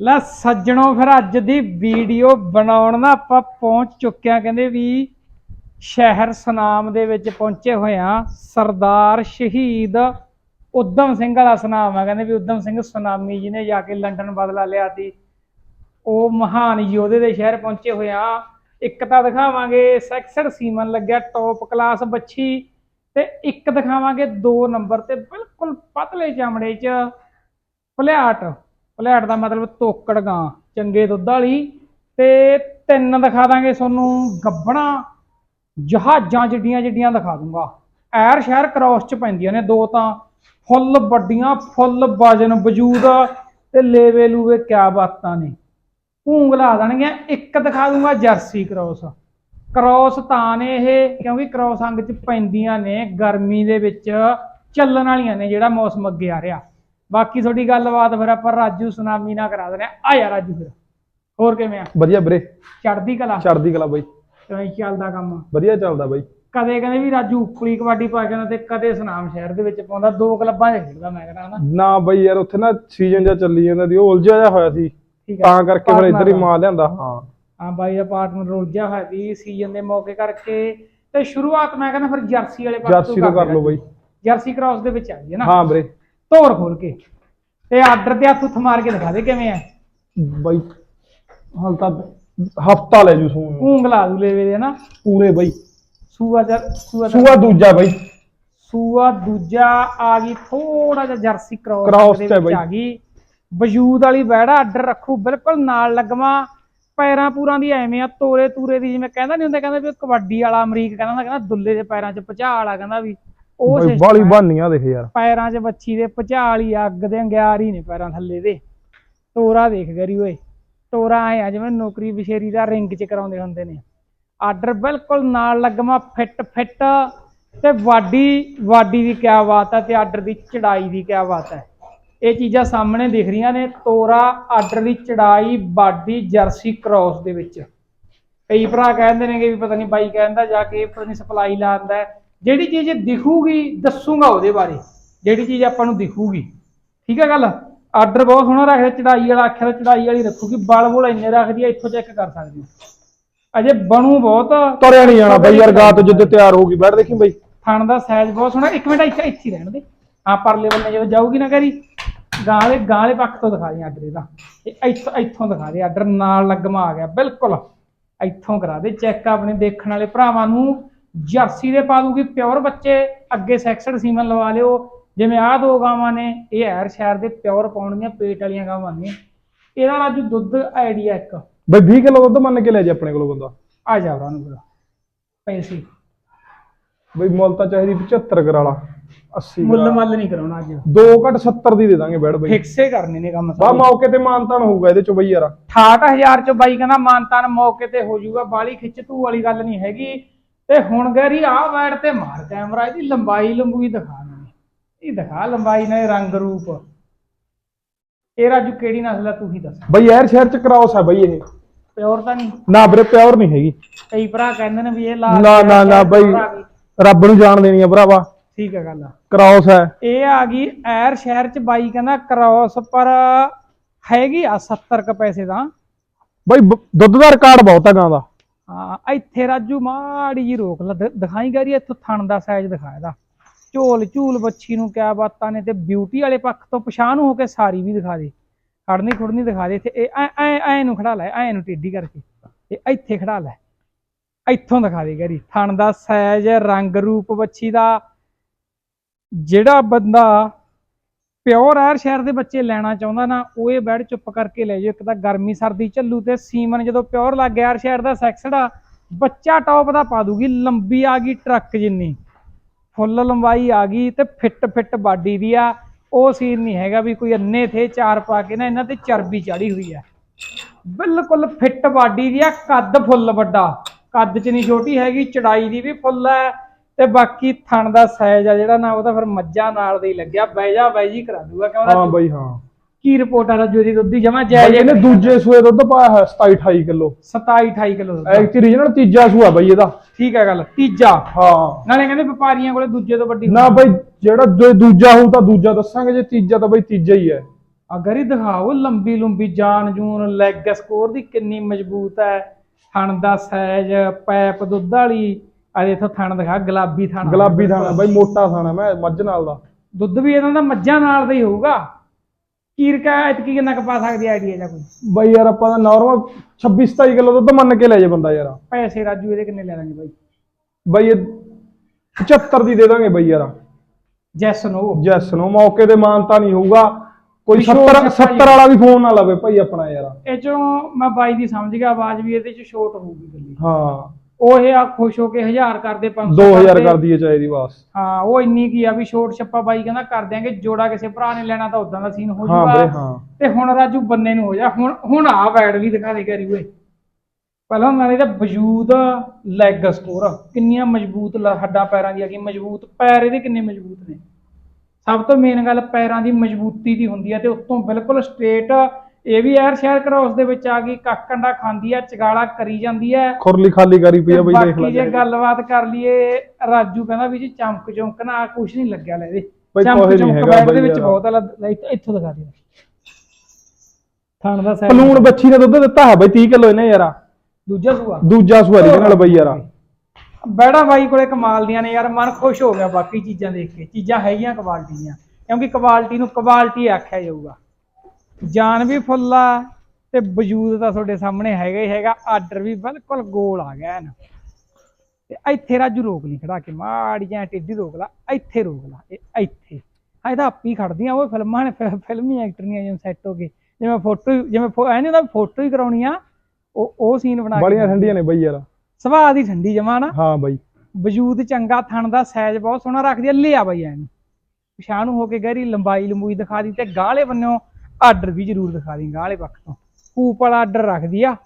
ਲੈ ਸੱਜਣੋ ਫਿਰ ਅੱਜ ਦੀ ਵੀਡੀਓ ਬਣਾਉਣ ਦਾ ਆਪਾਂ ਪਹੁੰਚ ਚੁੱਕਿਆ ਕਹਿੰਦੇ ਵੀ ਸ਼ਹਿਰ ਸਨਾਮ ਦੇ ਵਿੱਚ ਪਹੁੰਚੇ ਹੋਏ ਆ ਸਰਦਾਰ ਸ਼ਹੀਦ ਉਦਮ ਸਿੰਘ ਵਾਲਾ ਸਨਾਮ ਆ। ਕਹਿੰਦੇ ਵੀ ਉਦਮ ਸਿੰਘ ਸੁਨਾਮੀ ਜੀ ਨੇ ਜਾ ਕੇ ਲੰਡਨ ਬਦਲਾ ਲਿਆ ਸੀ। ਉਹ ਮਹਾਨ ਯੋਧੇ ਦੇ ਸ਼ਹਿਰ ਪਹੁੰਚੇ ਹੋਏ ਆ ਇੱਕ ਤਾਂ ਦਿਖਾਵਾਂਗੇ ਸੈਕਸਡ ਸੀਮਨ ਲੱਗਿਆ ਟੌਪ ਕਲਾਸ ਬੱਚੀ। ਤੇ ਇੱਕ ਦਿਖਾਵਾਂਗੇ 2 ਨੰਬਰ ਤੇ ਬਿਲਕੁਲ ਪਤਲੇ ਚਮੜੇ 'ਚ ਭਲਿਆਟ ਭਲਿਆਟ ਦਾ ਮਤਲਬ ਤੋਕੜ ਗਾਂ, ਚੰਗੇ ਦੁੱਧ ਵਾਲੀ। ਤੇ ਤਿੰਨ ਦਿਖਾ ਦਾਂਗੇ ਤੁਹਾਨੂੰ ਗੱਬਣਾ। ਜਹਾਜ਼ਾਂ ਜਿੱਡੀਆਂ ਜਿੱਡੀਆਂ ਦਿਖਾ ਦੂੰਗਾ। ਐਰ ਸ਼ਹਿਰ ਕ੍ਰੋਸ ਚ ਪੈਂਦੀਆਂ ਨੇ ਦੋ ਤਾਂ। ਫੁੱਲ ਵੱਡੀਆਂ, ਫੁੱਲ ਵਜਨ ਵਜੂਦ। ਤੇ ਲੇਵੇ ਲੂਵੇ ਕਿਆ ਬਾਤਾਂ ਨੇ। ਭੂੰਗ ਲਾ ਦੇਣਗੀਆਂ। ਇੱਕ ਦਿਖਾ ਦੂੰਗਾ ਜਰਸੀ ਕ੍ਰੋਸ ਕ੍ਰੋਸ ਤਾਂ ਨੇ ਇਹ, ਕਿਉਂਕਿ ਕ੍ਰੋਸ ਅੰਗ ਚ ਪੈਂਦੀਆਂ ਨੇ। ਗਰਮੀ ਦੇ ਵਿੱਚ ਚੱਲਣ ਵਾਲੀਆਂ ਨੇ ਜਿਹੜਾ ਮੌਸਮ ਅੱਗੇ ਆ ਰਿਹਾ। ਬਾਕੀ ਤੁਹਾਡੀ ਗੱਲਬਾਤ ਫਿਰ ਆਪਾਂ ਰਾਜੂ ਸੁਨਾਮੀ ਨਾਲ ਕਰਾ ਦਿੰਦੇ ਆ ਆ ਯਾਰ ਰਾਜੂ ਫਿਰ। ਹੋਰ ਕਿਵੇਂ ਆ? ਵਧੀਆ ਵੀਰੇ। ਚੜਦੀ ਕਲਾ? ਚੜਦੀ ਕਲਾ ਬਾਈ। ਕਿਵੇਂ ਚੱਲਦਾ ਕੰਮ? ਵਧੀਆ ਚੱਲਦਾ ਬਾਈ। ਕਦੇ ਕਹਿੰਦੇ ਵੀ ਰਾਜੂ ਉਪਲੀ ਕਬੱਡੀ ਪਾ ਕੇ ਤੇ ਕਦੇ ਸੁਨਾਮ ਸ਼ਹਿਰ ਦੇ ਵਿੱਚ ਪਾਉਂਦਾ। ਦੋ ਕਲੱਬਾਂ 'ਚ ਖੇਡਦਾ ਮੈਂ ਕਹਿੰਦਾ ਹਨਾ। ਨਾ ਬਾਈ ਯਾਰ ਉੱਥੇ ਨਾ ਸੀਜ਼ਨ ਜਿਹਾ ਚੱਲੀ ਜਾਂਦਾ ਦੀ ਉਹ ਉਲਝਿਆ ਜਿਹਾ ਹੋਇਆ ਸੀ। ਤਾਂ ਕਰਕੇ ਫਿਰ ਇੱਧਰ ਹੀ ਮਾਰ ਲਿਆਂਦਾ ਹਾਂ। ਹਾਂ ਬਾਈ ਦਾ ਪਾਰਟਨਰ ਰੁੱਝਿਆ ਹੋਇਆ ਵੀ ਸੀਜ਼ਨ ਦੇ ਮੌਕੇ ਕਰਕੇ। ਤੇ ਸ਼ੁਰੂਆਤ ਮੈਂ ਕਹਿੰਦਾ ਫਿਰ ਜਰਸੀ ਵਾਲੇ ਪਾਸੇ ਤੋਂ ਕਰ ਲਓ ਬਾਈ। ਜਰਸੀ ਕ੍ਰਾਸ ਦੇ ਵਿੱਚ ਆ ਗਈ ਹੈ ਨਾ। ਹਾਂ ਵੀਰੇ। ਧੋਰ ਖੋਲ ਕੇ। ਤੇ ਆਰਡਰ ਤੇ ਹੱਥ ਉੱਥ ਮਾਰ ਕੇ ਦਿਖਾ ਦੇ ਕਿਵੇਂ ਆ। ਬਾਈ ਹਾਲ ਤਾਂ ਹਫਤਾ ਲੈ ਜੂ ਸੂਣ ਨੂੰ। ਉਂਗਲਾ ਦੂ ਲੈਵੇ ਦੇ ਨਾ। ਪੂਰੇ ਬਾਈ। ਸੂਆ ਜਰ ਸੂਆ ਸੂਆ ਦੂਜਾ ਬਾਈ। ਸੂਆ ਦੂਜਾ ਆ ਗਈ ਥੋੜਾ ਜਿਹਾ ਜਰਸੀ ਕ੍ਰਾਸ Cross ਤੇ ਬਾਈ। ਆ ਗਈ। ਵਜੂਦ ਵਾਲੀ ਬੈੜਾ ਆਰਡਰ ਰੱਖੂ ਬਿਲਕੁਲ ਨਾਲ ਲੱਗਵਾ। ਪੈਰਾਂ ਪੂਰਾਂ ਦੀ ਐਵੇਂ ਆ ਤੋਰੇ ਤੂਰੇ ਦੀ ਜਿਵੇਂ ਕਹਿੰਦਾ ਨਹੀਂ ਹੁੰਦਾ ਕਹਿੰਦਾ ਵੀ ਉਹ ਕਬੱਡੀ ਵਾਲਾ ਅਮਰੀਕ ਕਹਿੰਦਾ ਹੁੰਦਾ, ਕਹਿੰਦਾ ਦੁੱਲੇ ਦੇ ਪੈਰਾਂ 'ਚ ਭਚਾਲ ਆ ਕਹਿੰਦਾ ਵੀ ਉਹ ਬਾਈ system ਬਾਲੀ ਆ। ਬਾਨੀਆਂ ਦੇਖ ਯਾਰ। ਪੈਰਾਂ 'ਚ ਬੱਚੀ ਦੇ ਭਚਾਲ ਹੀ ਅੱਗ ਦੇ ਅੰਗਿਆਰ ਹੀ ਨੇ ਪੈਰਾਂ ਥੱਲੇ ਦੇ। ਤੋਰਾ ਦੇਖ ਗਰੀ ਓਏ। ਤੋਰਾ ਐ ਆ ਜਿਵੇਂ ਨੌਕਰੀ ਵਿਸ਼ੇਰੀ ਦਾ ਰਿੰਗ 'ਚ ਕਰਾਉਂਦੇ ਹੁੰਦੇ ਨੇ। ਆਰਡਰ ਬਿਲਕੁਲ ਨਾਲ ਲੱਗਮਾ ਫਿੱਟ ਫਿੱਟ ਤੇ ਵਾਡੀ ਵਾਡੀ ਦੀ ਕਿਆ ਬਾਤ ਹੈ ਤੇ ਆਰਡਰ ਦੀ ਚੜਾਈ ਦੀ ਕਿਆ ਬਾਤ ਹੈ ਇਹ ਚੀਜ਼ਾਂ ਸਾਹਮਣੇ ਦਿਖ ਰਹੀਆਂ ਨੇ। ਤੋਰਾ ਆਰਡਰ ਦੀ ਚੜਾਈ ਬਾਡੀ ਜਰਸੀ ਕ੍ਰਾਸ ਦੇ ਵਿੱਚ। ਕਈ ਭਰਾ ਕਹਿੰਦੇ ਨੇ ਕਿ ਵੀ ਪਤਾ ਨਹੀਂ ਬਾਈ ਕਹਿੰਦਾ ਜਾ ਕੇ ਪਤਾ ਨਹੀਂ ਸਪਲਾਈ ਲਾਉਂਦਾ ਹੈ। ਜਿਹੜੀ ਚੀਜ਼ ਦਿਖੂਗੀ ਦੱਸੂਗਾ ਉਹਦੇ ਬਾਰੇ। ਜਿਹੜੀ ਚੀਜ਼ ਆਪਾਂ ਨੂੰ ਦਿਖੂਗੀ। ਠੀਕ ਹੈ ਗੱਲ? ਆਰਡਰ ਬਹੁਤ ਸੋਹਣਾ ਰੱਖਦਾ ਚੜਾਈ ਵਾਲਾ ਆਖਿਆ ਚੜਾਈ ਵਾਲੀ ਰੱਖੂਗੀ। ਬਲ ਬੁਲ ਇੰਨੇ ਰੱਖਦੀ ਆ ਇੱਥੋਂ ਚੈੱਕ ਕਰ ਸਕਦੇ ਹੋ। ਅਜੇ ਬਣੂ ਬਹੁਤ। ਤੁਰਿਆ ਨਹੀਂ ਜਾਣਾ ਬਾਈ ਯਾਰ ਗਾ ਤੋਂ ਜਿੱਦ ਤਿਆਰ ਹੋਊਗੀ ਬੈਠ ਦੇਖੀ ਬਾਈ। ਥਣ ਦਾ ਸਾਈਜ਼ ਬਹੁਤ ਸੋਹਣਾ। ਇੱਕ ਮਿੰਟ ਇੱਥੇ ਇੱਥੇ ਰਹਿਣ ਦੇ। ਹਾਂ ਪਰਲੇ ਬੰਨੇ ਜਦੋਂ ਜਾਊਗੀ ਨਾ ਕਰੀ ਗਾਂ ਵਾਲੇ ਗਾਂ ਵਾਲੇ ਪੱਖ ਤੋਂ ਦਿਖਾ ਦੇ ਆਰਡਰ ਇਹਦਾ। ਇਹ ਇੱਥੋਂ ਇੱਥੋਂ ਦਿਖਾ ਦੇ। ਆਰਡਰ ਨਾਲ ਲੱਗਮਾ ਆ ਗਿਆ ਬਿਲਕੁਲ। ਇੱਥੋਂ ਕਰਾ ਦੇ। ਚੈੱਕ ਆਪਣੇ ਦੇਖਣ ਵਾਲੇ ਭਰਾਵਾਂ ਨੂੰ। ਜਰਸੀ ਦੇ ਪਾ ਦੂਗੀ ਪਿਓਰ ਬੱਚੇ ਅੱਗੇ ਸੈਕਸਡ ਸੀਮਨ ਲਵਾ ਲਿਓ। ਜਿਵੇਂ ਆਹ ਦੋ ਗਾਵਾਂ ਨੇ ਇਹ ਐਰ ਸ਼ਹਿਰ ਦੇ ਪਿਓਰ ਪਾਉਣਗੀਆਂ ਪੇਟ ਵਾਲੀਆਂ ਗਾਵਾਂ ਨੇ। ਇਹਦਾ ਰਾਜੂ ਦੁੱਧ ਆਈਡੀਆ ਇੱਕ। ਬਾਈ 20 ਕਿਲੋ ਦੁੱਧ ਮੰਨ ਕੇ ਲੈ ਜੇ ਆਪਣੇ ਕੋਲੋਂ ਬੰਦਾ। ਆ ਜਾ ਭਰਾ ਨੂੰ ਪੈਸੇ। ਬਾਈ ਮੁੱਲ ਤਾਂ ਚਾਹੀਦੀ 75 ਕਰਾਲਾ 80 ਮੁੱਲ ਮੱਲ ਨਹੀਂ ਕਰਾਉਣਾ ਅੱਜ। ਦੋ ਘੱਟ 70 ਦੀ ਦੇ ਦਾਂਗੇ ਬੈਠ ਬਾਈ। ਫਿਕਸੇ ਕਰਨੇ ਨੇ ਕੰਮ ਬਾ ਮੌਕੇ ਤੇ ਮਾਨਤਾਨ ਹੋਊਗਾ ਇਹਦੇ ਚੋਂ ਬਾਈ ਯਾਰ। 68000 ਚ ਬਾਈ ਕਹਿੰਦਾ ਮਾਨਤਾਨ ਮੌਕੇ ਤੇ ਹੋ ਜਾਊਗਾ। ਬਾਲੀ ਖਿੱਚ ਤੂ ਵਾਲੀ ਗੱਲ ਨਹੀਂ ਹੈਗੀ। ਤੇ ਹੁਣ ਗੈਰੀ ਆ ਬੈਠ ਤੇ ਮਾਰ ਕੈਮਰਾ ਇਹਦੀ ਲੰਬਾਈ ਲੰਬੂਈ ਦਿਖਾ ਮੈਨੂੰ ਇਹ ਦਿਖਾ ਲੰਬਾਈ ਨਾਲ ਰੰਗ ਰੂਪ। ਇਹ ਰਾਜੂ ਕਿਹੜੀ ਨਸਲ ਆ ਤੂੰ ਹੀ ਦੱਸ। ਬਾਈ ਯਾਰ ਸ਼ਹਿਰ ਚ ਕਰਾਉਸ ਹੈ ਬਾਈ ਇਹ। ਪਿਓਰ ਤਾਂ ਨਹੀਂ। ਨਾ ਵੀਰੇ ਪਿਓਰ ਨਹੀਂ ਹੈਗੀ। ਕਈ ਭਰਾ ਕਹਿੰਦੇ ਨੇ ਵੀ ਇਹ ਲਾਲ ਨਾ ਨਾ ਨਾ ਬਾਈ ਆ। ਰੱਬ ਨੂੰ ਜਾਣ ਦੇਣੀ ਆ ਭਰਾਵਾ। ਠੀਕ ਹੈ ਗੱਲ ਕਰਾਉਸ ਹੈ ਇਹ ਆ ਗਈ ਐਰ ਸ਼ਹਿਰ ਚ ਬਾਈ ਕਹਿੰਦਾ ਕ੍ਰਾਸ ਪਰ ਹੈਗੀ ਆ 70 ਕ ਪੈਸੇ ਦਾ। ਬਾਈ ਦੁੱਧ ਦਾ ਰਿਕਾਰਡ ਬਹੁਤ ਆ ਗਾਂ ਦਾ। ਹਾਂ, ਇੱਥੇ ਰਾਜੂ ਮਾੜੀ ਜੀ ਰੋਕ ਲਾ, ਦ- ਦਿਖਾਈ ਗਰੀ ਇੱਥੋਂ ਥਣ ਦਾ ਸਾਈਜ਼ ਦਿਖਾ ਦਾ ਝੋਲ ਝੂਲ ਬੱਚੀ ਨੂੰ ਕਿਆ ਬਾਤਾਂ ਨੇ ਤੇ ਬਿਊਟੀ ਵਾਲੇ ਪੱਖ ਤੋਂ ਪਛਾਣ ਹੋ ਕੇ ਸਾਰੀ ਵੀ ਦਿਖਾ ਦੇ। ਖੜਨੀ ਖੁੜਨੀ ਦਿਖਾ ਦੇ, ਇੱਥੇ ਇਹ ਐ ਐ ਐ ਨੂੰ ਖੜਾ ਲੈ, ਐ ਨੂੰ ਟੇਢੀ ਕਰਕੇ, ਤੇ ਇੱਥੇ ਖੜਾ ਲੈ। ਇੱਥੋਂ ਦਿਖਾ ਦੇ ਗਰੀ, ਥਣ ਦਾ ਸਾਈਜ਼ ਰੰਗ ਰੂਪ ਬੱਚੀ ਦਾ, ਜਿਹੜਾ ਬੰਦਾ ਪਿਓਰ ਐਰ ਸ਼ਹਿਰ ਦੇ ਬੱਚੇ ਲੈਣਾ ਚਾਹੁੰਦਾ ਨਾ, ਉਹ ਇਹ ਬੈਡ ਚੁੱਪ ਕਰਕੇ ਲੈ ਜਾਓ, ਇੱਕ ਤਾਂ ਗਰਮੀ ਸਰਦੀ ਝੱਲੂ ਤੇ ਸੀਮਨ ਜਦੋਂ ਪਿਓਰ ਲੱਗ ਗਿਆ ਐਰ ਸ਼ਹਿਰ ਦਾ ਸੈਕਸੜਾ, ਬੱਚਾ ਟੌਪ ਦਾ ਪਾ ਦੂਗੀ, ਲੰਬੀ ਆ ਗਈ ਟਰੱਕ ਜਿੰਨੀ, ਫੁੱਲ ਲੰਬਾਈ ਆ ਗਈ ਤੇ ਫਿੱਟ ਫਿੱਟ ਬਾਡੀ ਦੀ ਆ, ਉਹ ਸੀਨ ਨਹੀਂ ਹੈਗਾ ਵੀ ਕੋਈ ਅੰਨੇ ਥੇ ਚਾਰ ਪਾ ਕੇ ਨਾ, ਇਹਨਾਂ ਤੇ ਚਰਬੀ ਚੜੀ ਹੋਈ ਆ। ਬਿਲਕੁਲ ਫਿੱਟ ਬਾਡੀ ਦੀ ਆ, ਕੱਦ ਫੁੱਲ ਵੱਡਾ, ਕੱਦ ਚ ਨਹੀਂ ਛੋਟੀ ਹੈਗੀ, ਚੜਾਈ ਦੀ ਵੀ ਫੁੱਲ ਹੈ ਤੇ ਬਾਕੀ ਥਣ ਦਾ ਸਾਈਜ਼ ਆ ਜਿਹੜਾ ਨਾ ਉਹਦਾ ਫਿਰ ਮੱਝਾਂ ਨਾਲ ਦੇ ਹੀ ਲੱਗਿਆ। ਬਹਿ ਜਾ ਬਹਿ ਜੀ ਕਰਾ ਦੂਗਾ ਕਿਉਂ ਹਾਂ ਨਾ ਬਾਈ ਹਾਂ। ਕੀ ਰਿਪੋਰਟ ਆ ਰਾਜੂ ਦੀ ਦੁੱਧ ਦੀ ਜਮਾ ਬਾਈ ਜਾਇਜ਼ ਇਹਨੇ ਦੂਜੇ ਸੂਏ ਦੁੱਧ ਪਾਇਆ ਹੋਇਆ 27 28 ਕਿਲੋ। 27 28 ਕਿਲੋ ਐਕਚੁਅਲੀ ਰੀਜਨਲ ਤੀਜਾ ਸੂਆ ਬਾਈ ਇਹਦਾ। ਠੀਕ ਹੈ ਗੱਲ ਤੀਜਾ। ਹਾਂ। ਨਾਲੇ ਕਹਿੰਦੇ ਵਪਾਰੀਆਂ ਕੋਲੇ ਦੂਜੇ ਤੋਂ ਵੱਡੀ ਨਾ ਬਾਈ ਜਿਹੜਾ ਜੇ ਦੂਜਾ ਹੋਊ ਤਾਂ ਦੂਜਾ ਦੱਸਾਂਗੇ ਜੇ ਤੀਜਾ ਤਾਂ ਬਾਈ ਤੀਜਾ ਹੀ ਹੈ ਅਗਰ ਹੀ ਦਿਖਾਓ ਲੰਬੀ ਲੰਬੀ ਜਾਨ ਜੂਨ ਲੈਗ ਸਕੋਰ ਦੀ ਕਿੰਨੀ ਮਜ਼ਬੂਤ ਹੈ। ਥਣ ਦਾ ਸਾਈਜ਼ ਪੈਪ ਦੁੱਧ ਵਾਲੀ ਆ ਇਥੋਂ ਥਣ ਦਿਖਾ ਗੁਲਾਬੀ ਥਣ। ਗੁਲਾਬੀ ਥਾਣਾ ਬਾਈ ਮੋਟਾ ਥਾਣਾ ਮੈਂ ਮੱਝ ਨਾਲ ਦਾ। ਦੁੱਧ ਵੀ ਇਹਨਾਂ ਦਾ ਮੱਝਾਂ ਨਾਲ ਦਾ ਹੀ ਹੋਊਗਾ। ਕੀਰਕਾ ਇਤਕੀ ਕਿੰਨਾ ਕੁ ਪਾ ਸਕਦੀ ਆਈਡੀਆ ਜਾਂ ਕੋਈ? ਬਾਈ ਯਾਰ ਆਪਾਂ ਦਾ ਨਾਰਮਲ 26 27 ਕਿਲੋ ਦੁੱਧ ਮੰਨ ਕੇ ਲੈ ਜੇ ਬੰਦਾ ਯਾਰ। ਪੈਸੇ ਰਾਜੂ ਇਹਦੇ ਕਿੰਨੇ ਲੈ ਲਾਂਗੇ ਬਾਈ? ਬਾਈ ਇਹ 75 ਦੀ ਦੇ ਦਾਂਗੇ ਬਾਈ ਯਾਰ। ਜੈਸ ਨੋ ਜੈਸ ਨੂੰ ਮੌਕੇ ਤੇ ਮਾਨਤਾ ਨਹੀਂ ਹੋਊਗਾ। ਕੋਈ ਵੀ 70 ਛੋਟ 70 ਵਾਲਾ ਵੀ ਫੋਨ ਨਾ ਲਵੇ ਭਾਈ ਆਪਣਾ ਯਾਰ। ਇਹ ਚੋਂ ਮੈਂ ਬਾਈ ਦੀ ਸਮਝ ਗਿਆ ਆਵਾਜ਼ ਵੀ ਇਹਦੇ ਚ ਸ਼ੋਰਟ ਹੋਊਗੀ ਗੱਲੀ। ਹਾਂ। ਉਹ ਇਹ ਆ ਖੁਸ਼ ਹੋ ਕੇ 1000 ਕਰਦੇ 500 2000 ਕਰਦੇ। ਕਰ ਦਈਏ ਚਾਹੇ ਦੀ ਬਾਸ ਹਾਂ ਉਹ ਇੰਨੀ ਕੀ ਆ ਵੀ ਛੋਟ ਛੱਪਾ ਬਾਈ ਕਹਿੰਦਾ ਕਰ ਦਿਆਂਗੇ ਜੋੜਾ ਕਿਸੇ ਭਰਾ ਨੇ ਲੈਣਾ ਤਾਂ ਉਦਾਂ ਦਾ ਸੀਨ ਹੋ ਵੀਰੇ ਹਾਂ। ਤੇ ਹੁਣ ਰਾਜੂ ਬੰਨੇ ਨੂੰ ਹੋ ਜਾ ਹੁਣ ਹੁਣ ਆ ਬੈਡ ਵੀ ਦਿਖਾ ਦੇ ਕਰੀ ਓਏ। ਪਹਿਲਾਂ ਨਾਲੇ ਤਾਂ ਵਜੂਦ ਲੈਗ ਸਕੋਰ ਕਿੰਨੀਆਂ ਮਜ਼ਬੂਤ ਲ- ਹੱਡਾਂ ਪੈਰਾਂ ਦੀ ਹੈਗੀ ਮਜ਼ਬੂਤ ਪੈਰ ਇਹਦੇ ਕਿੰਨੇ ਮਜ਼ਬੂਤ ਨੇ। ਸਭ ਤੋਂ ਮੇਨ ਗੱਲ ਪੈਰਾਂ ਦੀ ਮਜ਼ਬੂਤੀ ਦੀ ਹੁੰਦੀ ਹੈ ਤੇ ਉੱਤੋਂ ਬਿਲਕੁਲ ਸਟ੍ਰੇਟ ਇਹ ਵੀ ਐਰ ਸ਼ਹਿਰ ਕ੍ਰੋਸ ਦੇ ਵਿੱਚ ਆ ਗਈ ਕੱਖ ਕੰਡਾ ਖਾਂਦੀ ਹੈ ਚਗਾਲਾ ਕਰੀ ਜਾਂਦੀ ਹੈ ਖੁਰਲੀ ਖਾਲੀ ਕਰੀ ਪਈ ਆ ਬਈ ਦੇਖ ਬਾਕੀ ਜੇ ਲੈ ਗੱਲਬਾਤ ਕਰ ਲਈਏ ਰਾਜੂ ਕਹਿੰਦਾ ਵੀ ਜੀ ਚਮਕ ਚਮਕ ਨਾ ਕੁਝ ਨਹੀਂ ਲੱਗਿਆ ਲੈ ਇਹਦੇ। ਚਮਕ ਚਮਕ ਬੈਡ ਦੇ ਵਿੱਚ। ਬਹੁਤ ਆ ਲੈ ਇੱਥੋਂ- ਦਿਖਾ ਦੇ। ਥਣ ਦਾ size ਪਲੂਣ ਬੱਚੀ ਨੇ ਦੁੱਧ ਦਿੱਤਾ ਹੈ ਬਈ 30 ਕਿਲੋ ਇਹਨੇ ਯਾਰ। ਦੂਜਾ ਸੂਆ। ਦੂਜਾ ਸਵਾਰੀ ਦੇ ਨਾਲ ਬਈ ਯਾਰ। ਬੈੜਾ ਬਾਈ ਕੋਲੇ ਕਮਾਲ ਦੀਆਂ ਨੇ ਯਾਰ ਮਨ ਖੁਸ਼ ਹੋ ਗਿਆ ਬਾਕੀ ਚੀਜ਼ਾਂ ਦੇਖ ਕੇ। ਚੀਜ਼ਾਂ ਹੈਗੀਆਂ ਕੁਆਲਿਟੀ ਦੀਆਂ। ਕਿਉਂਕਿ ਕੁਆਲਿਟੀ ਨੂੰ ਕੁਆਲਿਟੀ ਆਖਿਆ ਜਾਊਗਾ। ਜਾਨ ਵੀ ਫੁੱਲ ਤੇ ਵਜੂਦ ਤਾਂ ਤੁਹਾਡੇ ਸਾਹਮਣੇ ਹੈਗਾ ਹੀ ਹੈਗਾ ਆਰਡਰ ਵੀ ਬਿਲਕੁਲ ਗੋਲ ਆ ਗਿਆ ਨਾ ਤੇ ਇੱਥੇ ਰਾਜੂ ਰੋਕ ਲਈ ਖੜਾ ਕੇ ਮਾੜੀ ਜਾਂ ਟੇਢੀ ਰੋਕ ਲਾ ਇੱਥੇ ਰੋਕ ਲਾ ਇਹ ਇੱਥੇ। ਆ ਇਹਦਾ ਆਪੀ ਖੜਦੀਆਂ ਉਹ ਫਿਲਮਾਂ ਨੇ ਫਿਲਮੀ ਐਕਟਰੀਆਂ ਜਿਵੇਂ ਸੈੱਟ ਹੋ ਗਏ ਜਿਵੇਂ ਫੋਟੋ ਜਿਵੇਂ ਐ ਨਹੀਂ ਉਹਦਾ ਫੋਟੋ ਹੀ ਕਰਾਉਣੀ ਆ ਉਹ ਉਹ ਸੀਨ ਬਣਾ ਬੜੀਆਂ ਠੰਡੀਆਂ ਨੇ ਬਈ ਯਾਰ। ਸੁਭਾਅ ਦੀ ਠੰਡੀ ਜਮਾ ਨਾ। ਹਾਂ ਬਈ। ਵਜੂਦ ਚੰਗਾ ਥਣ ਦਾ ਸਾਈਜ਼ ਬਹੁਤ ਸੋਹਣਾ ਰੱਖਦੀ ਆ ਲਿਆ ਬਈ ਐਨੂੰ ਪਛਾਣ ਹੋ ਕੇ ਗਹਿਰੀ ਲੰਬਾਈ ਲੰਬੂਈ ਦਿਖਾ ਦੀ ਤੇ ਗਾਲੇ ਬੰਨਿਓ ਆਰਡਰ ਵੀ ਜ਼ਰੂਰ ਦਿਖਾ ਦੀ ਗਾਲੇ ਪੱਖ ਤੋਂ। ਕੂਪ ਵਾਲਾ ਆਰਡਰ ਰੱਖਦੀ ਆ।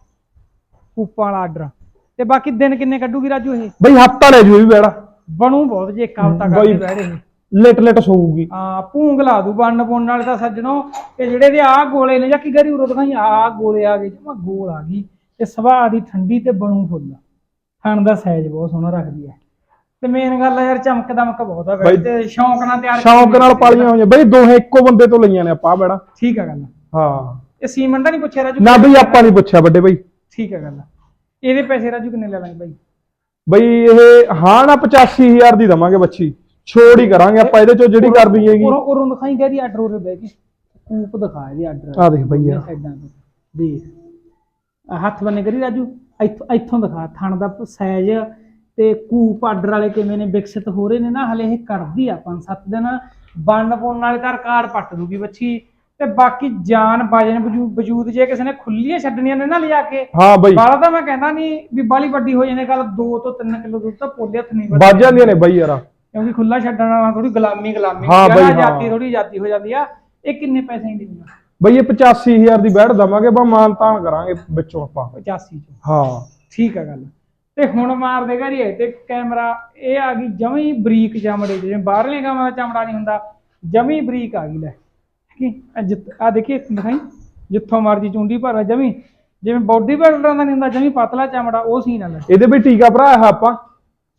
ਕੂਪਾਂ ਵਾਲਾ ਆਰਡਰ। ਤੇ ਬਾਕੀ ਦਿਨ ਕਿੰਨੇ ਕੱਢੂਗੀ ਰਾਜੂ ਇਹ? ਬਈ ਹਫਤਾ ਲੈ ਜੂ ਇਹ ਵੀ ਬੈੜਾ ਬਣੂ ਬਹੁਤ ਜੇ ਇੱਕ ਹਫ਼ਤਾ ਬਾਈ- ਕਰਦੇ ਬਹਿੜੇ ਇਹ ਲਿਟ ਲਿਟ ਸੋਊਗੀ। ਆ ਭੂੰਗ ਲਾ ਦੂ ਬੰਨ ਪੁੰਨ ਵਾਲੇ ਤਾਂ ਸੱਜਣੋ। ਤੇ ਜਿਹੜੇ ਦੇ ਆ ਗੋਲੇ ਨੇ ਜਾਂ ਕੀ ਗਰੀ ਉਰੋ ਦਿਖਾਈ ਆ ਗੋਲੇ ਆ ਗਏ ਜਮਾ ਗੋਲ ਆ ਗਈ। ਤੇ ਸੁਭਾਅ ਦੀ ਠੰਡੀ ਤੇ ਬਣੂ ਫੁੱਲ। ਥਣ ਦਾ ਸਾਈਜ਼ ਬਹੁਤ ਸੋਹਣਾ ਰੱਖਦੀ ਹੈ ਤੇ ਮੇਨ ਗੱਲ ਆ ਯਾਰ ਚਮਕ ਦਮਕ ਬਹੁਤ ਆ ਬਾਈ- ਤੇ ਸ਼ੌਂਕ ਨਾਲ ਤਿਆਰ ਸ਼ੌਂਕ ਨਾਲ ਪਾਲੀਆਂ ਹੋਈਆਂ। ਬਈ ਦੋਹੇ ਇੱਕੋ ਬੰਦੇ ਤੋਂ ਲਈਆਂ ਨੇ ਆਪਾਂ ਬੈੜਾ। ਠੀਕ ਆ ਗੱਲ ਹਾਂ। ਇਹ ਸੀਮਨ ਦਾ ਨਹੀਂ ਪੁੱਛਿਆ ਰਾਜੂ? ਨਾ ਬਈ ਆਪਾਂ ਨਹੀਂ ਪੁੱਛਿਆ ਵੱਡੇ ਬਈ। ਠੀਕ ਆ ਗੱਲ ਇਹਦੇ ਪੈਸੇ ਰਾਜੂ ਕਿੰਨੇ ਲੈ ਲਾਂਗੇ ਬਾਈ? ਬਈ ਇਹ ਹਾਂ ਨਾ 85000 ਦੀ ਦਵਾਂਗੇ ਬੱਚੀ। ਛੋੜ ਹੀ ਕਰਾਂਗੇ ਆਪਾਂ ਇਹਦੇ ਚੋਂ ਜਿਹੜੀ ਕਰਨੀ ਹੈਗੀ। ਉਰੋਂ ਉਰੋਂ ਦਿਖਾਈ ਗਰੀ ਆਰਡਰ ਉਰੇ ਬੈ ਕੇ? ਕੂਪ ਦਿਖਾ ਇਹਦੇ ਆਰਡਰ ਆ ਦੇਖ ਬਈ ਸਾਈਡਾਂ ਤੋਂ। ਦੇਖ। ਆਹ ਹੱਥ ਬੰਨੇ ਕਰੀ ਰਾਜੂ। ਇੱਥੋਂ ਇੱਥੋਂ ਦਿਖਾ। ਥਣ ਦਾ ਸਾਈਜ਼ ਤੇ ਕੂਪ ਆਰਡਰ ਵਾਲੇ ਕਿਵੇਂ ਨੇ ਵਿਕਸਿਤ ਹੋ ਰਹੇ ਨੇ ਨਾ ਹਲੇ ਇਹ ਕੱਢਦੀ ਆ ਪੰਜ ਸੱਤ ਦਿਨ। ਬੰਨ ਪੁੰਨ ਵਾਲੇ ਤਾਂ ਰਿਕਾਰਡ ਪੱਟ ਦੂਗੀ ਬੱਚੀ। ਤੇ ਬਾਕੀ ਜਾਨ ਵਜੂ- ਵਜੂਦ ਜੇ ਕਿਸੇ ਨੇ ਖੁੱਲੀਆਂ ਛੱਡਣੀਆਂ ਨੇ ਨਾ ਲਿਜਾ ਕੇ ਹਾਂ ਬਈ। ਬਾਲਾ ਤਾਂ ਮੈਂ ਕਹਿੰਦਾ ਨਹੀਂ ਵੀ ਬਾਲੀ ਵੱਡੀ ਹੋ ਜਾਂਦੇ ਕੱਲ 2 ਤੋਂ 3 ਕਿਲੋ ਦੁੱਧ ਤਾਂ ਪੋਲੇ ਹੱਥ ਨਹੀਂ ਵੱਜ ਜਾਂਦੀਆਂ ਨੇ ਬਈ ਯਾਰ। ਕਿਉਂਕਿ ਖੁੱਲਾ ਛੱਡਣ ਵਾਲਾ ਥੋੜੀ ਗੁਲਾਮੀ ਗੁਲਾਮੀ। ਹਾਂ ਬਈ, ਹਾਂ। ਜਾਤੀ ਥੋੜੀ ਜਾਤੀ ਹੋ ਜਾਂਦੀ ਆ। ਇਹ ਕਿੰਨੇ ਪੈਸੇ ਦੀ ਦੇਣਾ ਬਈ ਇਹ 85000 ਦੀ ਬੈੜ ਦਵਾਂਗੇ ਬਾ ਮਾਨ ਤਾਨ ਕਰਾਂਗੇ ਵਿੱਚੋਂ ਆਪਾਂ। 85 ਚ। ਹਾਂ। ਠੀਕ ਆ ਗੱਲ। ਤੇ ਹੁਣ ਮਾਰ ਦੇ ਘਰੀ ਤੇ ਕੈਮਰਾ ਇਹ ਆ ਗਈ ਜਮੀ ਬਰੀਕ ਚਮੜੇ ਜਿਵੇਂ ਬਾਹਰਲੇ ਗਾਵਾਂ ਦਾ ਚਮੜਾ ਨਹੀਂ ਹੁੰਦਾ ਜਮੀ ਬਰੀਕ ਆ ਗਈ ਲੈ। ਕੀ ਆ ਦੇਖੀ ਦਿਖਾਈ ਜਿੱਥੋਂ ਮਰਜ਼ੀ ਚੁੰਡੀ ਭਰ ਜਮੀ ਜਿਵੇਂ ਬਾਡੀ ਬਿਲਡਰਾਂ ਦਾ ਨਹੀਂ ਹੁੰਦਾ ਜਮੀ ਪਤਲਾ ਚਮੜਾ ਉਹ ਸੀਨ ਆ ਲੈ। ਇਹਦੇ ਵੀ ਟੀਕਾ ਭਰਾਇਆ ਹੈ ਆਪਾਂ।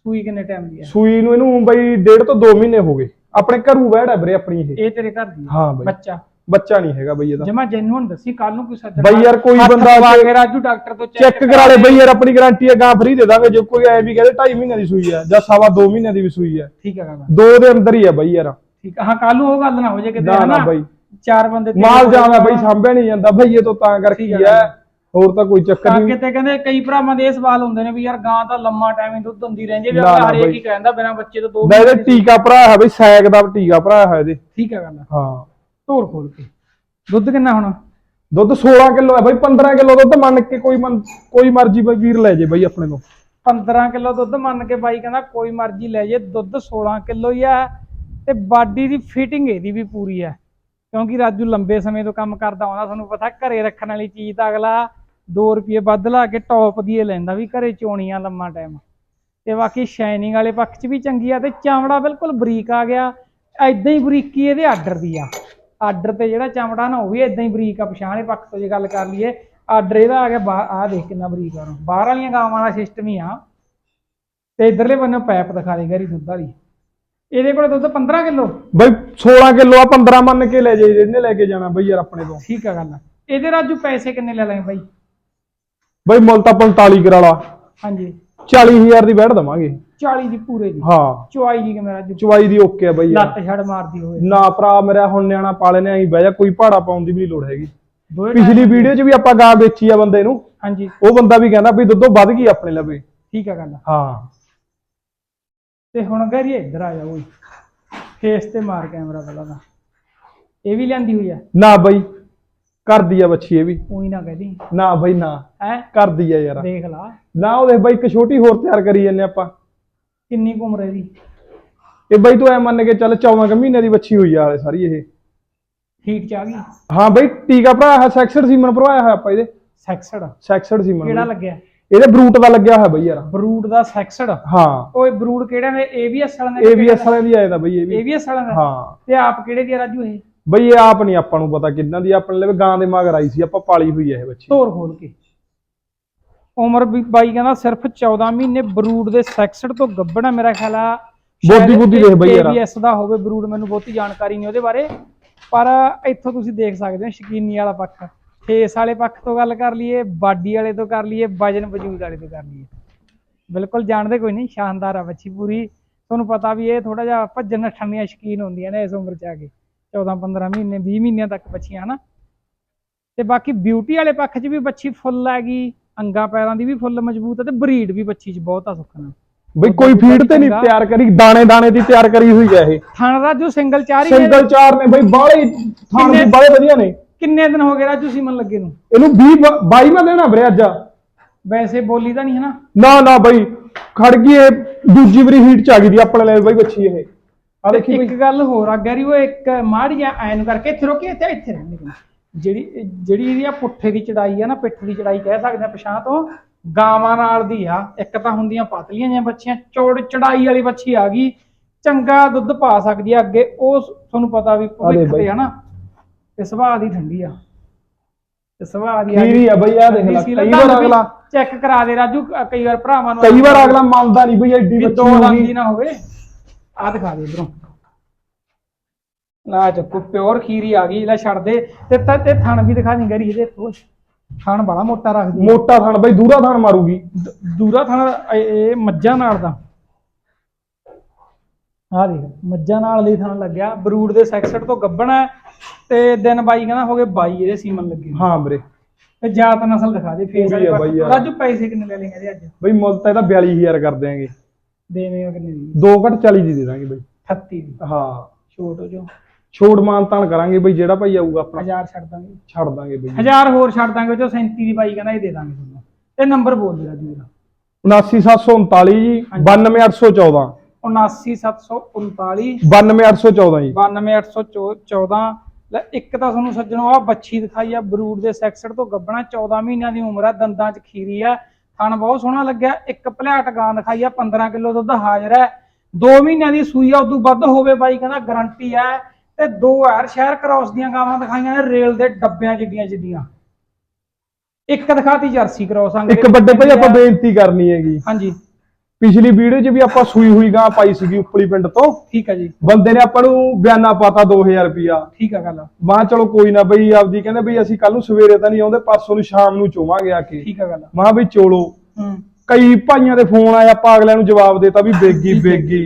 ਸੂਈ ਕਿੰਨੇ ਟਾਈਮ ਦੀ ਆ? ਸੂਈ ਨੂੰ ਇਹਨੂੰ ਬਈ ਡੇਢ ਤੋਂ 2 ਮਹੀਨੇ ਹੋ ਗਏ। ਆਪਣੇ ਘਰੂ ਬੈੜ ਹੈ ਵੀਰੇ ਆਪਣੀ ਇਹ। ਇਹ ਤੇਰੇ ਘਰ ਦੀ ਆ? ਹਾਂ ਬਈ। ਬੱਚਾ। ਬੱਚਾ ਨਹੀਂ ਹੈਗਾ ਬਈ ਇਹਦਾ। ਜਮਾ ਜੈਨੂਨ ਦੱਸੀ ਕੱਲ ਨੂੰ ਕੋਈ ਸੱਜਣ ਬਈ ਯਾਰ ਕੋਈ ਬੰਦਾ ਜੇ- ਕੇ ਰਾਜੂ ਡਾਕਟਰ ਤੋਂ ਚੈੱਕ ਕਰਾ ਲੈ ਬਈ ਯਾਰ ਆਪਣੀ ਗਾਰੰਟੀ ਹੈ ਗਾਂ ਫ੍ਰੀ ਦੇ ਦਾਂਗੇ ਜੇ ਕੋਈ ਐ ਵੀ ਕਹਦੇ 2.5 ਮਹੀਨਿਆਂ ਦੀ ਸੂਈ ਹੈ ਜਾਂ ਸਵਾ 2 ਮਹੀਨਿਆਂ ਦੀ ਵੀ ਸੂਈ ਹੈ। ਠੀਕ ਆ ਗੱਲ ਦੋ ਦੇ ਅੰਦਰ ਹੀ ਹੈ ਬਈ ਯਾਰ। ਠੀਕ ਆ ਹਾਂ ਕੱਲ ਨੂੰ ਉਹ ਗੱਲ ਨਾ ਹੋ ਜੇ ਕਿਤੇ ਨਾ, ਬਈ। ਚਾਰ ਬੰਦੇ ਮਾਲ ਜਾਂਦਾ ਬਈ ਸਾਂਭਿਆ ਨਹੀਂ ਜਾਂਦਾ ਬਈ ਇਹ ਤੋਂ ਤਾਂ ਕਰਕੇ ਹੀ ਹੈ। ਹੈ। ਹੋਰ ਤਾਂ ਕੋਈ ਚੱਕਰ ਨਹੀਂ। ਕਿਤੇ ਕਹਿੰਦੇ ਕਈ ਭਰਾਵਾਂ ਦੇ ਇਹ ਸਵਾਲ ਹੁੰਦੇ ਨੇ ਵੀ ਯਾਰ ਗਾਂ ਤਾਂ ਲੰਮਾ ਟਾਈਮ ਹੀ ਦੁੱਧ ਦਿੰਦੀ ਰਹਿੰਦੀ ਹੈ ਵੀ ਨਾ ਹਰੇਕ। ਹੀ ਕਹਿੰਦਾ ਬਿਨਾਂ ਬੱਚੇ ਤੋਂ ਦੋ ਮੈਂ ਇਹਦੇ ਮਹੀਨੇ ਟੀਕਾ ਭਰਾਇਆ ਹੈ ਬਈ ਸੈਕ ਦਾ ਟੀਕਾ ਭਰਾਇਆ ਹੈ ਇਹਦੇ। ਠੀਕ ਆ ਗੱਲ ਹਾਂ। ਧੋੜ ਖੋਲ ਕੇ। ਦੁੱਧ ਕਿੰਨਾ ਹੋਣਾ? ਦੁੱਧ 16 ਕਿਲੋ ਹੈ ਬਾਈ 15 ਕਿਲੋ ਦੁੱਧ ਮੰਨ ਕੇ ਕੋਈ ਮਨ- ਕੋਈ ਮਰਜ਼ੀ ਬਈ ਵੀਰ ਲੈ ਜੇ ਬਾਈ ਆਪਣੇ ਤੋਂ 15 ਕਿਲੋ ਦੁੱਧ ਮੰਨ ਕੇ ਬਾਈ ਕਹਿੰਦਾ ਕੋਈ ਮਰਜ਼ੀ ਲੈ ਜੇ, ਦੁੱਧ 16 ਕਿਲੋ ਹੀ ਆ ਤੇ ਬਾਡੀ ਦੀ ਫਿਟਿੰਗ ਇਹਦੀ ਵੀ ਪੂਰੀ ਆ। ਕਿਉਂਕਿ ਰਾਜੂ ਲੰਬੇ ਸਮੇਂ ਤੋਂ ਕੰਮ ਕਰਦਾ ਆਉਂਦਾ ਤੁਹਾਨੂੰ ਪਤਾ ਘਰੇ ਰੱਖਣ ਵਾਲੀ ਚੀਜ਼ ਤਾਂ ਅਗਲਾ 2 ਰੁਪਏ ਵੱਧ ਲਾ ਕੇ ਟੌਪ ਦੀ ਇਹ ਲੈਂਦਾ ਵੀ ਘਰੇ ਚੋਣੀਆਂ ਲੰਮਾ ਟਾਈਮ ਤੇ ਬਾਕੀ ਸ਼ਾਈਨਿੰਗ ਵਾਲੇ ਪੱਖ 'ਚ ਵੀ ਚੰਗੀ ਆ ਤੇ ਚਮੜਾ ਬਿਲਕੁਲ ਬਰੀਕ ਆ ਗਿਆ। ਐਦਾਂ ਹੀ ਬਰੀਕੀ ਇਹਦੇ ਆਰਡਰ ਦੀ ਆ। ਆਰਡਰ ਤੇ ਜਿਹੜਾ ਚਮੜਾ ਨਾ ਉਹ ਵੀ ਐਦਾਂ ਹੀ ਬਰੀਕ ਆ ਪਛਾਣੇ ਪੱਖ ਤੋਂ ਜੇ ਗੱਲ ਕਰ ਲਈਏ ਆਰਡਰ ਇਹਦਾ ਆ ਗਿਆ ਆ ਦੇਖ ਕਿੰਨਾ ਬਰੀਕ ਆ ਬਾਹਰ ਵਾਲੀਆਂ ਗਾਵਾਂ ਵਾਲਾ ਸਿਸਟਮ ਹੀ ਆ। ਤੇ ਇਧਰਲੇ ਬੰਨੇ ਪਾਈਪ ਦਿਖਾ ਦੇ ਗਰੀ ਦੁੱਧ ਵਾਲੀ। ਇਹਦੇ ਕੋਲ ਦੁੱਧ 15 ਕਿਲੋ। ਬਈ 16 ਕਿਲੋ ਆ 15 ਮੰਨ ਕੇ ਲੈ ਜਾਈ ਇਹਨੇ ਲੈ ਕੇ ਜਾਣਾ ਬਈ ਯਾਰ ਆਪਣੇ ਤੋਂ। ਠੀਕ ਆ ਗੱਲ ਇਹਦੇ ਰਾਜੂ ਪੈਸੇ ਕਿੰਨੇ ਲੈ ਲਾਂਗੇ ਬਾਈ? ਬਈ ਮੁੱਲ ਤਾਂ 45 ਕਰਾਲਾ। ਹਾਂਜੀ। 40000 ਦੀ ਬੈਠ ਦਵਾਂਗੇ। 40 ਦੀ ਪੂਰੇ ਦੀ। ਹਾਂ। ਚੁਆਈ ਦੀ ਕਿਵੇਂ ਰਾਜੂ ਚਵਾਈ ਦੀ ਓਕੇ ਆ ਬਈ ਯਾਰ। ਲੱਤ ਛੜ ਮਾਰਦੀ ਹੋਵੇ। ਨਾ ਭਰਾ ਮੇਰਾ ਹੁਣ ਨਿਆਣਾ ਪਾਲੇ ਨੇ ਆਈ ਬਹਿ ਜਾ ਕੋਈ ਭਾੜਾ ਪਾਉਣ ਦੀ ਵੀ ਨਹੀਂ ਲੋੜ ਹੈਗੀ। ਦੋਏ ਪਿਛਲੀ ਵੀਡੀਓ 'ਚ ਵੀ ਆਪਾਂ ਗਾਂ ਵੇਚੀ ਆ ਬੰਦੇ ਨੂੰ। ਹਾਂਜੀ। ਉਹ ਬੰਦਾ ਵੀ ਕਹਿੰਦਾ ਵੀ ਦੁੱਧੋਂ ਵੱਧ ਗਈ ਆਪਣੇ ਲਵੇ। ਠੀਕ ਆ ਗੱਲ ਹਾਂ। ਤੇ ਹੁਣ ਗਰੀ ਇੱਧਰ ਆ ਜਾ ਓਏ। ਫੇਸ ਤੇ ਮਾਰ ਕੈਮਰਾ ਪਹਿਲਾਂ ਤਾਂ ਇਹ ਵੀ ਲੈਂਦੀ ਹੋਈ ਆ? ਨਾ ਬਈ ਕਰਦੀ ਆ ਬੱਚੀ ਇਹ ਵੀ। ਉਹੀ ਨਾ ਕਹਦੀ ਨਾ ਬਈ ਨਾ। ਹੈ? ਕਰਦੀ ਆ ਯਾਰ। ਦੇਖ ਲਾ। ਨਾ ਉਹਦੇ ਬਈ ਇੱਕ ਛੋਟੀ ਹੋਰ ਤਿਆਰ ਕਰੀ ਜੰਨੇ ਆਪਾਂ। ਕਿੰਨੀ ਕੁ ਉਮਰ ਹੈ ਇਹਦੀ? ਇਹ ਬਈ ਤੂੰ ਐ ਮੰਨ ਕੇ ਚੱਲ 14 ਕੁ ਮਹੀਨੇ ਦੀ ਬੱਚੀ ਹੋਈ ਆ ਹਾਲੇ ਸਾਰੀ ਇਹ। ਠੀਕ ਚ ਆ ਗਈ? ਹਾਂ ਬਈ ਟੀਕਾ ਭਰਾਇਆ ਹੈ ਸੈਕਸਡ ਸੀਮਨ ਭਰਵਾਇਆ ਹੋਇਆ ਆਪਾਂ ਇਹਦੇ। ਸੈਕਸਡ? ਸੈਕਸਡ ਸੀਮਨ ਕਿਹੜਾ ਲੱਗਿਆ? ਇਹਦੇ ਬਰੂਟ ਦਾ ਲੱਗਿਆ ਹੋਇਆ ਬਈ ਯਾਰ। ਬਰੂਡ ਦਾ ਸੈਕਸਡ? ਹਾਂ। ਓਏ ਬਰੂਡ ਕਿਹੜਾ ਨੇ ਏਬੀਐਸ ਵਾਲਿਆਂ ਦਾ ਏਬੀਐਸ ਵਾਲਿਆਂ ਦੀ ਆਇਆ ਤਾਂ ਬਈ ਇਹ ਵੀ। ਏਬੀਐਸ ਵਾਲਿਆਂ ਦਾ? ਹਾਂ। ਤੇ ਆਪ ਕਿਹੜੇ ਦੀ ਆ ਰਾਜੂ ਇਹ? ਬਈ ਇਹ ਆਪ ਨਹੀਂ ਆਪਾਂ ਨੂੰ ਪਤਾ ਕਿੰਨਾ ਦੀ ਆਪਣੇ ਲਈ ਗਾਂ ਦੇ ਮਗਰ ਆਈ ਸੀ ਆਪਾਂ ਪਾਲੀ ਹੋਈ ਹੈ ਇਹ ਬੱਚੀ। ਧੋਰ ਖੋਲ ਕੇ। ਉਮਰ ਵੀ ਬਾਈ ਕਹਿੰਦਾ ਸਿਰਫ 14 ਮਹੀਨੇ ਬਰੂਡ ਦੇ ਸੈਕਸਡ ਤੋਂ ਗੱਭਣਾ ਮੇਰਾ ਖਿਆਲ ਆ। ਬੋਦੀ ਬੁੱਧੀ ਦੇਖ ਬਈ ਯਾਰ। ਏਬੀਐਸ ਦਾ ਹੋਵੇ ਬਰੂਡ ਮੈਨੂੰ ਬਹੁਤੀ ਜਾਣਕਾਰੀ ਨਹੀਂ ਉਹਦੇ ਬਾਰੇ। ਪਰ ਇੱਥੋਂ ਤੁਸੀਂ ਦੇਖ ਸਕਦੇ ਹੋ ਸ਼ਕੀਨੀ ਵਾਲਾ ਪੱਖ। ਫੇਸ ਵਾਲੇ ਪੱਖ ਤੋਂ ਗੱਲ ਕਰ ਲਈਏ ਬਾਡੀ ਵਾਲੇ ਤੋਂ ਕਰ ਲਈਏ ਵਜਨ ਵਜੂਦ ਵਾਲੇ ਤੋਂ ਕਰ ਲਈਏ। ਬਿਲਕੁਲ ਜਾਣਦੇ ਕੋਈ ਨਹੀਂ ਸ਼ਾਨਦਾਰ ਆ ਬੱਚੀ ਪੂਰੀ। ਤੁਹਾਨੂੰ ਪਤਾ ਵੀ ਇਹ ਥੋੜਾ ਜਿਹਾ ਭੱਜਣ ਨੱਠਣ ਦੀਆਂ ਸ਼ਕੀਨ ਹੁੰਦੀਆਂ ਨੇ ਇਸ ਉਮਰ 'ਚ ਆ ਕੇ। 14 15 ਮਹੀਨੇ 20 ਮਹੀਨਿਆਂ ਤੱਕ ਬੱਚੀਆਂ ਹਨਾ। ਤੇ ਬਾਕੀ ਬਿਊਟੀ ਵਾਲੇ ਪੱਖ 'ਚ ਵੀ ਬੱਚੀ ਫੁੱਲ ਹੈਗੀ ਅੰਗਾ ਪੈਰਾਂ ਦੀ ਵੀ ਫੁੱਲ ਮਜ਼ਬੂਤ ਹੈ ਤੇ ਬਰੀਡ ਵੀ ਬੱਚੀ 'ਚ ਬਹੁਤ ਆ ਸੁੱਕਣਾ ਬਈ ਕੋਈ ਫੀਡ ਤੇ ਨਹੀਂ ਤਿਆਰ ਕਰੀ ਦਾਣੇ ਦਾਣੇ ਦੀ ਤਿਆਰ ਕਰੀ ਹੋਈ ਹੈ ਇਹ। ਥਣ ਰਾਜੂ ਸਿੰਗਲ ਚਾਰ ਹੀ। ਸਿੰਗਲ ਚਾਰ ਨੇ ਬਈ ਬਾਹਲੇ ਥਾਣ ਵੀ ਬਾਹਲੇ ਵਧੀਆ ਨੇ। ਕਿੰਨੇ ਦਿਨ ਹੋ ਗਏ ਰਾਜੂ ਸੀਮਨ ਲੱਗੇ ਨੂੰ? ਇਹਨੂੰ 20 22 ਮੈਂ ਦੇਣਾ ਵੀਰੇ ਅੱਜ। ਵੈਸੇ ਬੋਲੀ ਤਾਂ ਨਹੀਂ ਹੈ ਨਾ? ਨਾ ਨਾ ਬਈ ਖੜ ਗਈ ਇਹ ਦੂਜੀ ਵਾਰੀ ਹੀਟ ਚ ਆ ਗਈ ਦੀ ਆਪਣੇ ਲਈ ਬਈ ਬੱਚੀ ਇਹ। ਆ ਦੇਖੀ ਇੱਕ ਗੱਲ ਹੋਰ ਆ ਗੈਰੀ ਉਹ ਇੱਕ ਮਾੜੀ ਆ ਐਨ ਕਰਕੇ ਇੱਥੇ ਰੋਕੇ ਇੱਥੇ ਇੱਥੇ ਰਹਿਣ ਦੇ। ਜਿਹੜੀ ਜਿਹੜੀ ਇਹਦੀ ਆ ਪੁੱਠੇ ਦੀ ਚੜਾਈ ਆ ਨਾ ਪਿੱਠ ਦੀ ਚੜਾਈ ਕਹਿ ਸਕਦੇ ਆ ਪਛਾਂ ਤੋਂ ਗਾਵਾਂ ਨਾਲ ਦੀ ਆ। ਇੱਕ ਤਾਂ ਹੁੰਦੀਆਂ ਪਤਲੀਆਂ ਜਿਹੀਆਂ ਬੱਚੀਆਂ ਚੌੜ ਚੜਾਈ ਵਾਲੀ ਬੱਚੀ ਆ ਗਈ। ਚੰਗਾ ਦੁੱਧ ਪਾ ਸਕਦੀ ਆ ਅੱਗੇ। ਉਹ ਤੁਹਾਨੂੰ ਪਤਾ ਵੀ ਭਵਿੱਖ। ਤੇ ਹਨਾ ਤੇ ਸੁਭਾਅ ਦੀ ਠੰਡੀ ਆ। ਤੇ ਸੁਭਾਅ ਦੀ ਖੀਰੀ ਆ ਬਈ ਆ ਦੇਖ ਲੈ ਕਈ ਵਾਰ ਅਗਲਾ ਚੈੱਕ ਕਰਾ ਦੇ ਰਾਜੂ ਕਈ ਵਾਰ ਭਰਾਵਾਂ ਨੂੰ ਕਈ ਵਾਰ ਅਗਲਾ ਮੰਨਦਾ ਨਹੀਂ ਬਈ ਐਡੀ ਬੱਚੀ ਦੋ ਦੀ ਨਾ ਹੋਵੇ। ਆ ਦਿਖਾ ਦੇ ਇਧਰੋਂ। ਲਾ ਚੱਕੋ ਪਿਓਰ ਖੀਰੀ ਆ ਗਈ ਲੈ ਛੱਡ ਦੇ। ਤੇ ਤੇ ਤੇ ਥਣ ਵੀ ਦਿਖਾ ਨਹੀਂ ਗਰੀ ਇਹਦੇ ਤੋਂ ਥਣ ਬੜਾ ਮੋਟਾ ਰੱਖਦੀ ਆ। ਮੋਟਾ ਥਣ ਬਈ ਦੂਰਾ ਥਣ ਮਾਰੂਗੀ। ਦ- ਦੂਰਾ ਥਣ ਇਹ ਇਹ ਮੱਝਾਂ ਨਾਲ ਦਾ। ਆ ਦੇਖ ਮੱਝਾਂ ਨਾਲ ਦੀ ਥਣ ਲੱਗਿਆ। ਬਰੂਡ ਦੇ ਸੈਕਸਟ ਤੋਂ ਗੱਬਣਾ ਤੇ ਦਿਨ ਬਾਈ ਕਹਿੰਦਾ ਹੋ ਗਏ 22 ਇਹਦੇ ਸੀਮਨ ਲੱਗੇ। ਹਾਂ ਵੀਰੇ। ਤੇ ਜਾਤ ਨਸਲ ਦਿਖਾ ਦੇ ਫੇਸ ਉਹ ਆ ਬਾਈ ਯਾਰ। ਰਾਜੂ ਪੈਸੇ ਕਿੰਨੇ ਲੈ ਇਹਦੇ ਅੱਜ? ਬਈ ਮੁੱਲ ਤਾਂ ਇਹਦਾ 42000 ਕਰ ਦਿਆਂਗੇ। ਦੇਵੇਂਗਾ ਕਿੰਨੇ ਦੀ? 2 ਘਟ 40 ਦੀ ਦੇ ਦਾਂਗੇ ਬਈ। 38 ਦੀ। ਹਾਂ। ਛੋਟ ਹੋ ਜੋ। ਛੋੜ ਮਾਨ ਤਾਨ ਕਰਾਂਗੇ ਬਈ ਜਿਹੜਾ ਭਾਈ ਆਊਗਾ ਆਪਣਾ। ਹਜ਼ਾਰ ਛੱਡ ਦਾਂਗੇ। ਛੱਡ ਦਾਂਗੇ ਬਈ। ਹਜ਼ਾਰ ਹੋਰ ਛੱਡ ਦਾਂਗੇ ਉਹ ਚੋਂ 37 ਦੀ ਬਾਈ ਕਹਿੰਦਾ ਇਹ ਦੇ ਦਾਂਗੇ ਤੁਹਾਨੂੰ। ਇਹ ਨੰਬਰ ਬੋਲ ਦੇ ਰਾਜੂ ਇਹਦਾ 79739 ਜੀ। 92814 79739 92814 ਜੀ 92814 ਲੈ ਇੱਕ ਤਾਂ ਤੁਹਾਨੂੰ ਸੱਜਣੋ ਆ ਬੱਚੀ ਦਿਖਾਈ ਆ ਬਰੂਡ ਦੇ ਸੈਕਸਡ ਤੋਂ ਗੱਬਣਾ 14 ਮਹੀਨਿਆਂ ਦੀ ਉਮਰ ਆ ਦੰਦਾਂ 'ਚ ਖੀਰੀ ਆ ਥਣ ਬਹੁਤ ਸੋਹਣਾ ਲੱਗਿਆ ਇੱਕ ਭਲਿਆਟ ਗਾਂ ਦਿਖਾਈ ਆ 15 ਕਿਲੋ ਦੁੱਧ ਹਾਜ਼ਰ ਹੈ। 2 ਮਹੀਨਿਆਂ ਦੀ ਸੂਈ ਆ ਉਦੋਂ ਵੱਧ ਹੋਵੇ ਬਾਈ ਕਹਿੰਦਾ ਗਾਰੰਟੀ ਹੈ ਤੇ ਦੋ ਹਰ ਸ਼ਹਿਰ ਕ੍ਰਾਸ ਦੀਆਂ ਗਾਵਾਂ ਦਿਖਾਈਆਂ ਨੇ ਰੇਲ ਦੇ ਡੱਬਿਆਂ ਜਿੱਡੀਆਂ ਜਿੱਡੀਆਂ। ਇੱਕ ਦਿਖਾਤੀ ਜਰਸੀ ਕ੍ਰਾਸ ਇੱਕ ਵੱਡੇ ਭਾਈ ਆਪਾਂ ਬੇਨਤੀ ਕਰਨੀ ਹੈਗੀ। ਹਾਂਜੀ। ਪਿਛਲੀ ਵੀਡੀਓ 'ਚ ਵੀ ਆਪਾਂ ਸੂਈ ਹੋਈ ਗਾਂ ਪਾਈ ਸੀਗੀ ਉਪਲੀ ਪਿੰਡ ਤੋਂ। ਠੀਕ ਆ ਜੀ। ਬੰਦੇ ਨੇ ਆਪਾਂ ਨੂੰ ਬਿਆਨਾ ਪਾਤਾ 2000 ਰੁਪਿਆ ਠੀਕ ਆ ਗੱਲ ਮਾਂ ਚਲੋ ਕੋਈ ਨਾ ਬਈ ਆਪਦੀ ਕਹਿੰਦੇ ਬਈ ਅਸੀਂ ਕੱਲ ਨੂੰ ਸਵੇਰੇ ਤਾਂ ਨਹੀਂ ਆਉਂਦੇ ਪਰਸੋਂ ਨੂੰ ਸ਼ਾਮ ਨੂੰ ਚੋਵਾਂਗੇ ਆ ਕੇ। ਠੀਕ ਆ ਗੱਲ ਮਾਂ ਬਈ ਚੋਲੋ। ਹੂੰ। ਕਈ ਭਾਈਆਂ ਦੇ ਫੋਨ ਆਇਆ ਆਪਾਂ ਅਗਲਿਆਂ ਨੂੰ ਜਵਾਬ ਦੇਤਾ ਵੀ ਬੇਗੀ ਬੇਗੀ।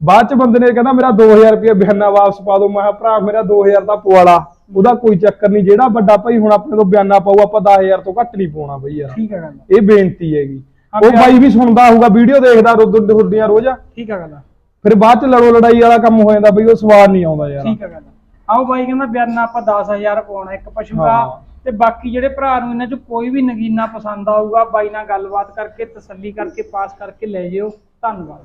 ਬਾਅਦ ਚ ਬੰਦੇ ਨੇ ਕਹਿੰਦਾ ਮੇਰਾ 2000 ਰੁਪਏ ਬਿਆਨਾ ਵਾਪਸ ਪਾ ਦਿਓ। ਮੈਂ ਕਿਹਾ ਭਰਾ ਮੇਰਾ 2000 ਦਾ ਪਵਾਲਾ ਉਹਦਾ ਕੋਈ ਚੱਕਰ ਨਹੀਂ। ਜਿਹੜਾ ਵੱਡਾ ਭਾਈ ਹੁਣ ਆਪਣੇ ਤੋਂ ਬਿਆਨਾ ਪਾਊ ਆਪਾਂ 10000 ਤੋਂ ਘੱਟ ਨਹੀਂ ਪਾਉਣਾ ਬਈ ਯਾਰ। ਠੀਕ ਆ ਗੱਲ। ਇਹ ਬੇਨਤੀ ਹੈਗੀ। ਹਾਂ ਉਹ ਬਾਈ ਵੀ ਸੁਣਦਾ ਹੋਊਗਾ ਵੀਡੀਓ ਦੇਖਦਾ ਰੁੱਦ ਹੁੱਡੀਆਂ ਰੋਜ਼। ਠੀਕ ਆ ਗੱਲ। ਫਿਰ ਬਾਅਦ ਚ ਲੜੋ ਲੜਾਈ ਵਾਲਾ ਕੰਮ ਹੋ ਜਾਂਦਾ ਬਈ ਉਹ ਸਵਾਦ ਨਹੀਂ ਆਉਂਦਾ ਯਾਰ। ਠੀਕ ਆ ਗੱਲ। ਆਓ ਬਾਈ ਕਹਿੰਦਾ ਬਿਆਨਾ ਆਪਾਂ 10000 ਪਾਉਣਾ ਇੱਕ ਪਸ਼ੂ ਦਾ। ਹਾਂ। ਤੇ ਬਾਕੀ ਜਿਹੜੇ ਭਰਾ ਨੂੰ ਇਹਨਾਂ ਚ ਕੋਈ ਵੀ ਨਗੀਨਾ ਪਸੰਦ ਆਊਗਾ ਬਾਈ ਨਾਲ ਗੱਲਬਾਤ ਕਰਕੇ ਤਸੱਲੀ ਕਰਕੇ ਪਾਸ ਕਰਕੇ ਲੈ ਜਿਓ। ਧੰਨਵਾਦ।